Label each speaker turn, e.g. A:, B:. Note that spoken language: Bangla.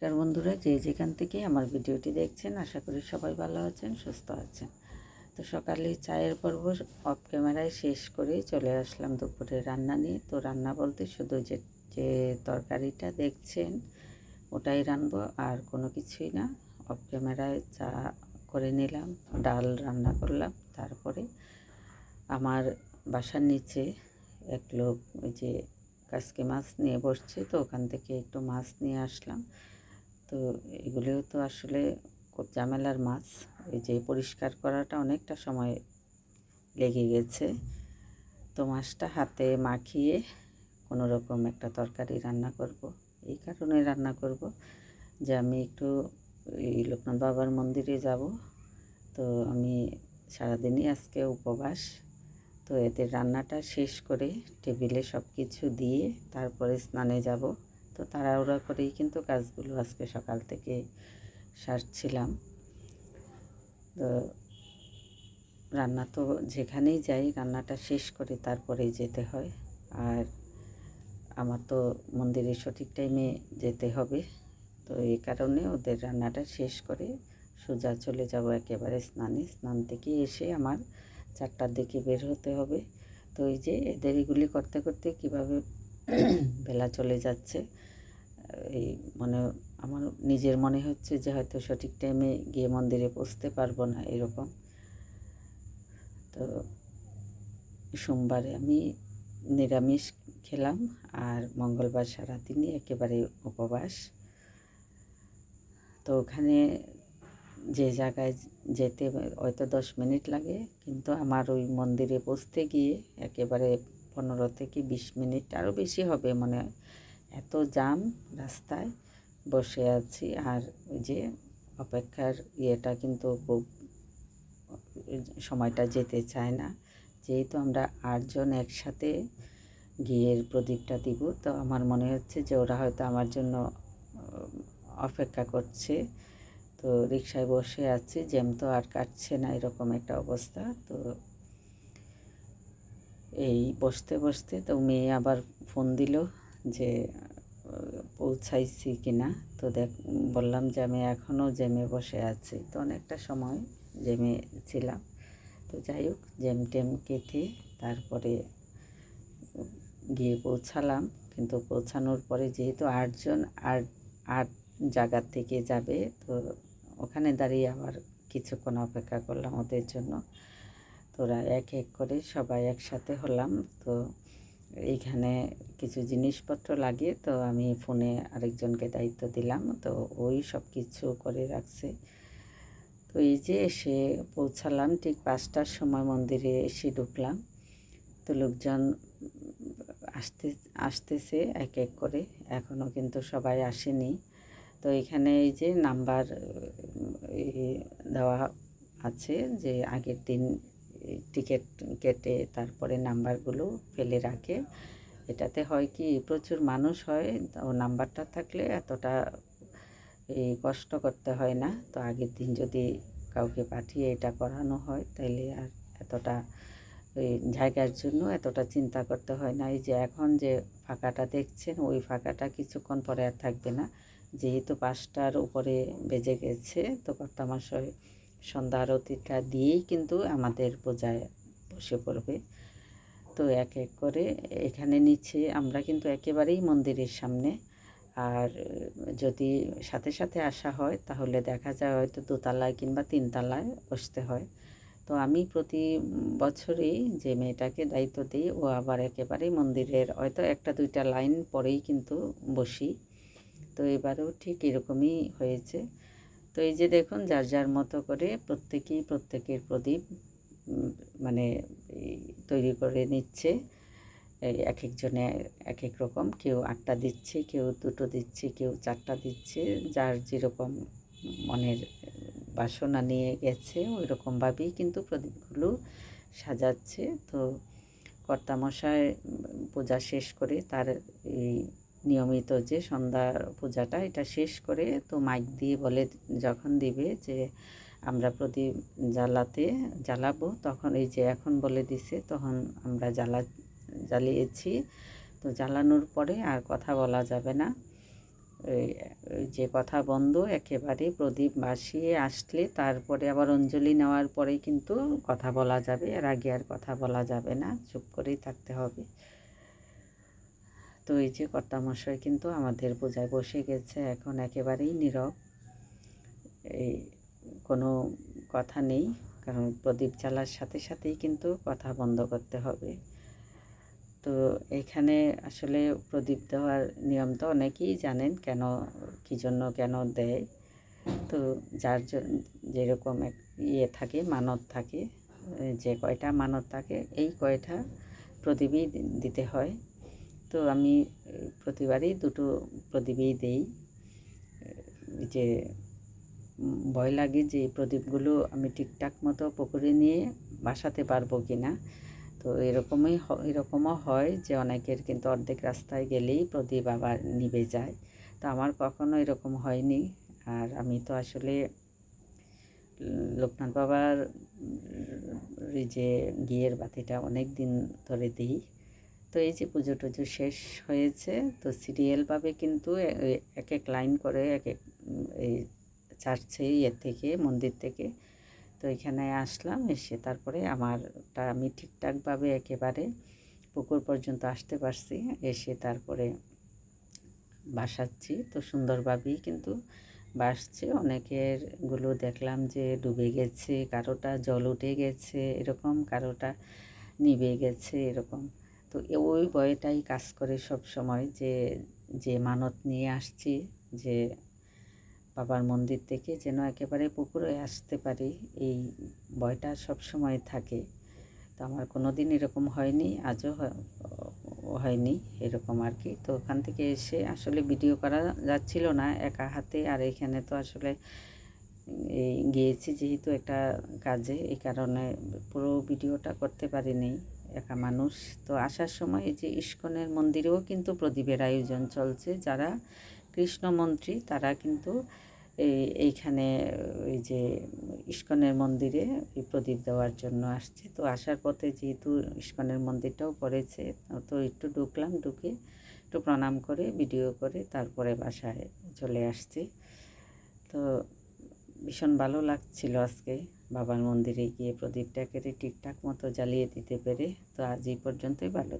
A: নমস্কার বন্ধুরা, যে যেখান থেকে আমার ভিডিওটি দেখছেন, আশা করি সবাই ভালো আছেন, সুস্থ আছেন। তো সকালে চায়ের পর্ব অফ ক্যামেরায় শেষ করে চলে আসলাম দুপুরে রান্না নিয়ে। তো রান্না বলতে শুধু যে যে তরকারিটা দেখছেন, ওটাই রানবো আর কোনো কিছুই না। অফ ক্যামেরায় চা করে নিলাম, ডাল রান্না করলাম, তারপরে আমার বাসার নিচে এক লোক ওই যে কাসকি মাছ নিয়ে বসছে, তো ওখান থেকে একটু মাছ নিয়ে আসলাম। তো এগুলিও তো আসলে খুব ঝামেলার মাছ। ওই যে পরিষ্কার করাটা অনেকটা সময় লেগে গেছে। তো মাছটা হাতে মাখিয়ে কোনো রকম একটা তরকারি রান্না করব। এই কারণে রান্না করব যে আমি একটু এই লোকনাথ বাবার মন্দিরে যাব। তো আমি সারাদিনই আজকে উপবাস। তো এদের রান্নাটা শেষ করে টেবিলে সব কিছু দিয়ে তারপরে স্নানে যাব। তো তাড়াহুড়া করেই কিন্তু কাজগুলো আজকে সকাল থেকে সারছিলাম। তো রান্না তো যেখানেই যাই রান্নাটা শেষ করে তারপরেই যেতে হয়। আর আমার তো মন্দিরে সঠিক টাইমে যেতে হবে। তো এই কারণে ওদের রান্নাটা শেষ করে সোজা চলে যাব একেবারে স্নানে। স্নান থেকে এসে আমার চারটার দিকে বের হতে হবে। তো এই যে এদের এগুলি করতে করতে কীভাবে বেলা চলে যাচ্ছে। এই মানে আমার নিজের মনে হচ্ছে যে হয়তো সঠিক টাইমে গিয়ে মন্দিরে পৌঁছতে পারব না এরকম। তো সোমবারে আমি নিরামিষ খেলাম আর মঙ্গলবার সারাদিনই একেবারে উপবাস। তো ওখানে যে জায়গায় যেতে হয়তো দশ মিনিট লাগে, কিন্তু আমার ওই মন্দিরে পৌঁছতে গিয়ে একেবারে পনেরো থেকে বিশ মিনিট আরও বেশি হবে মনে হয়। এত জাম রাস্তায় বসে আছি আর ওই যে অপেক্ষার ইয়েটা কিন্তু খুব সময়টা যেতে চায় না। যেহেতু আমরা আটজন একসাথে ঘিয়ের প্রদীপটা দিব, তো আমার মনে হচ্ছে যে ওরা হয়তো আমার জন্য অপেক্ষা করছে। তো রিক্সায় বসে আছি, জ্যাম তো আর কাটছে না এরকম একটা অবস্থা। তো এই বসতে বসতে তো মেয়ে আবার ফোন দিল যে, পৌঁছাইছি কিনা তো দেখ, বললাম যে আমি এখনও জেমে বসে আছি। তো অনেকটা সময় জেমে ছিলাম। তো যাই হোক জেম টেম কেটে তারপরে গিয়ে পৌঁছালাম। কিন্তু পৌঁছানোর পরে যেহেতু আটজন, আট আট জায়গার থেকে যাবে, তো ওখানে দাঁড়িয়ে আবার কিছুক্ষণ অপেক্ষা করলাম ওদের জন্য। তোরা এক এক করে সবাই একসাথে হলাম। তো এইখানে কিছু জিনিসপত্র লাগে তো আমি ফোনে আরেকজনকে দায়িত্ব দিলাম। তো ওই সব কিছু করে রাখছে। তো এই যে এসে পৌঁছালাম, ঠিক পাঁচটার সময় মন্দিরে এসে ঢুকলাম। তো লোকজন আসতে, আসতেছে এক এক করে। এখনও কিন্তু সবাই আসেনি। তো এখানে এই যে নাম্বার দেওয়া আছে যে আগের দিন টিকিট কেটে তারপরে নাম্বারগুলো ফেলে রাখে। এটাতে হয় কি, প্রচুর মানুষ হয় ও নাম্বারটা থাকলে এতটা এই কষ্ট করতে হয় না। তো আগের দিন যদি কাউকে পাঠিয়ে এটা করানো হয় তাহলে আর এতটা ওই জায়গার জন্য এতটা চিন্তা করতে হয় না। এই যে এখন যে ফাঁকাটা দেখছেন, ওই ফাঁকাটা কিছুক্ষণ পরে আর থাকবে না। যেহেতু পাঁচটার উপরে বেজে গেছে, তো কর্তামশাই সন্ধ্যা আরতিটা দিয়েই কিন্তু আমাদের পূজায় বসে পড়বে। তো এক এক করে এখানে নিচে আমরা কিন্তু একেবারেই মন্দিরের সামনে। আর যদি সাথে সাথে আসা হয়, তাহলে দেখা যায় হয়তো দোতলায় কিংবা তিনতলায় বসতে হয়। তো আমি প্রতি বছরই যে মেয়েটাকে দায়িত্ব দিই, ও আবার একেবারেই মন্দিরের হয়তো একটা দুইটা লাইন পরেই কিন্তু বসি। তো এবারেও ঠিক এরকমই হয়েছে। তো এই যে দেখুন, যার যার মতো করে প্রত্যেকেই প্রত্যেকের প্রদীপ মানে তৈরি করে নিচ্ছে। এক একজনে এক এক রকম, কেউ আটটা দিচ্ছে, কেউ দুটো দিচ্ছে, কেউ চারটা দিচ্ছে। যার যেরকম মনের বাসনা নিয়ে গেছে ওই রকমভাবেই কিন্তু প্রদীপগুলো সাজাচ্ছে। তো কর্তামশায় পূজা শেষ করে তার এই নিয়মিত যে সন্ধ্যা পূজাটা, এটা শেষ করে তো মাইক দিয়ে বলে যখন দিবে যে, আমরা প্রদীপ জ্বালাতে জ্বালাবো। তখন এই যে এখন বলে দিছে, তখন আমরা জ্বালা, জ্বালিয়েছি। তো জ্বালানোর পরে আর কথা বলা যাবে না। যে কথা বন্ধ, একেবারে প্রদীপ বাসিয়ে আসলে তারপরে আবার অঞ্জলি নেওয়ার পরে কিন্তু কথা বলা যাবে। এর আগে আর কথা বলা যাবে না। চুপ করেই থাকতে হবে। তো এই যে কর্তামশাই কিন্তু আমাদের পূজায় বসে গেছে, এখন একেবারেই নীরব। এই কোনো কথা নেই, কারণ প্রদীপ জ্বালার সাথে সাথেই কিন্তু কথা বন্ধ করতে হবে। তো এখানে আসলে প্রদীপ দেওয়ার নিয়ম তো অনেকেই জানেন, কেন, কী জন্য কেন দেয়। তো যার যেরকম এক ইয়ে থাকে, মানত থাকে, যে কয়টা মানত থাকে, এই কয়টা প্রদীপই দিতে হয়। তো আমি প্রতিবারই দুটো প্রদীপই দেই। যে ভয় লাগে যে প্রদীপগুলো আমি ঠিকঠাক মতো পুকুরে নিয়ে বাসাতে পারব কি না তো এরকমই এরকমও হয় যে অনেকের কিন্তু অর্ধেক রাস্তায় গেলেই প্রদীপ আবার নিভে যায়। তো আমার কখনো এরকম হয়নি। আর আমি তো আসলে লোকনাথ বাবার যে ঘিয়ের বাতিটা অনেক দিন ধরে দিই। তো এই যে পুজো টুজো শেষ হয়েছে, তো সিরিয়ালভাবে কিন্তু এক এক লাইন করে এক এক এই চার্চে ইয়ের থেকে, মন্দির থেকে। তো এখানে আসলাম, এসে তারপরে আমারটা আমি ঠিকঠাকভাবে একেবারে পুকুর পর্যন্ত আসতে পারছি। এসে তারপরে বাসাচ্ছি। তো সুন্দরভাবেই কিন্তু বাসছে। অনেকেরগুলো দেখলাম যে ডুবে গেছে, কারোটা জল উঠে গেছে, এরকম, কারোটা নিভে গেছে, এরকম। তো ওই ভয়টাই কাজ করে সব সময় যে যে মানত নিয়ে আসছি, যে বাবার মন্দির থেকে যেন একেবারে পুকুরে আসতে পারি, এই ভয়টা সব সময় থাকে। তো আমার কোনো দিন এরকম হয়নি, আজও হয়নি এরকম আর কি। তো ওখান থেকে এসে আসলে ভিডিও করা যাচ্ছিল না একা হাতে, আর এখানে তো আসলে এই গিয়েছি যেহেতু একটা কাজে, এই কারণে পুরো ভিডিওটা করতে পারিনি। একা মানুষ। তো আসার সময় এই যে ইস্কনের মন্দিরেও কিন্তু প্রদীপের আয়োজন চলছে। যারা কৃষ্ণমন্ত্রী তারা কিন্তু এই এইখানে ওই যে ইস্কনের মন্দিরে এই প্রদীপ দেওয়ার জন্য আসছে। তো আসার পথে যেহেতু ইস্কনের মন্দিরটাও পড়েছে, তো একটু ঢুকলাম, ঢুকে একটু প্রণাম করে, ভিডিও করে তারপরে বাসায় চলে আসছি। তো ভীষণ ভালো লাগছিল আজকে। বাবার মন্দিরে গিয়ে প্রদীপটাকে ঠিকঠাক মতো জ্বালিয়ে দিতে পেরে তো আজ এই পর্যন্তই ভালো